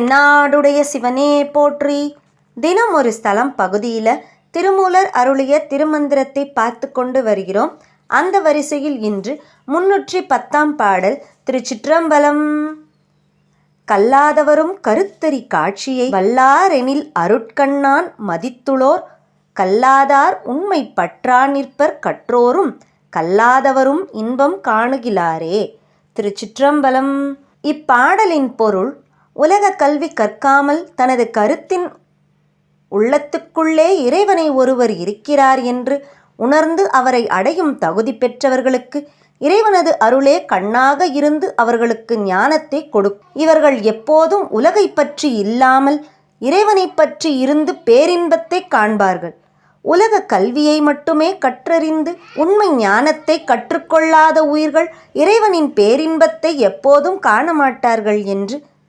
தென்னாடுடைய சிவனே போற்றி. தினம் ஒரு ஸ்தலம் பகுதியில் திருமூலர் அருளிய திருமந்திரத்தை பார்த்து கொண்டு வருகிறோம். அந்த வரிசையில் இன்று முன்னூற்றி பத்தாம் பாடல் திருச்சிற்றம்பலம். கல்லாதவரும் கருத்தறி காட்சியை வல்லாரெனில் அருட்கண்ணான் மதித்துளோர். கல்லாதார் உண்மை பற்றா நிற்பர் கற்றோரும். கல்லாதவரும் இன்பம் காணுகிலாரே. திருச்சிற்றம்பலம். இப்பாடலின் பொருள் உலக கல்வி கற்காமல் தனது கருத்தின் உள்ளத்துக்குள்ளே இறைவனை ஒருவர் இருக்கிறார் என்று உணர்ந்து அவரை அடையும் தகுதி பெற்றவர்களுக்கு இறைவனது அருளே கண்ணாக இருந்து அவர்களுக்கு ஞானத்தை கொடு. இவர்கள் எப்போதும் உலகை பற்றி இல்லாமல் இறைவனை பற்றி இருந்து பேரின்பத்தை காண்பார்கள். உலக கல்வியை மட்டுமே கற்றறிந்து உண்மை ஞானத்தை கற்றுக்கொள்ளாத உயிர்கள் இறைவனின் பேரின்பத்தை எப்போதும் காண மாட்டார்கள் என்று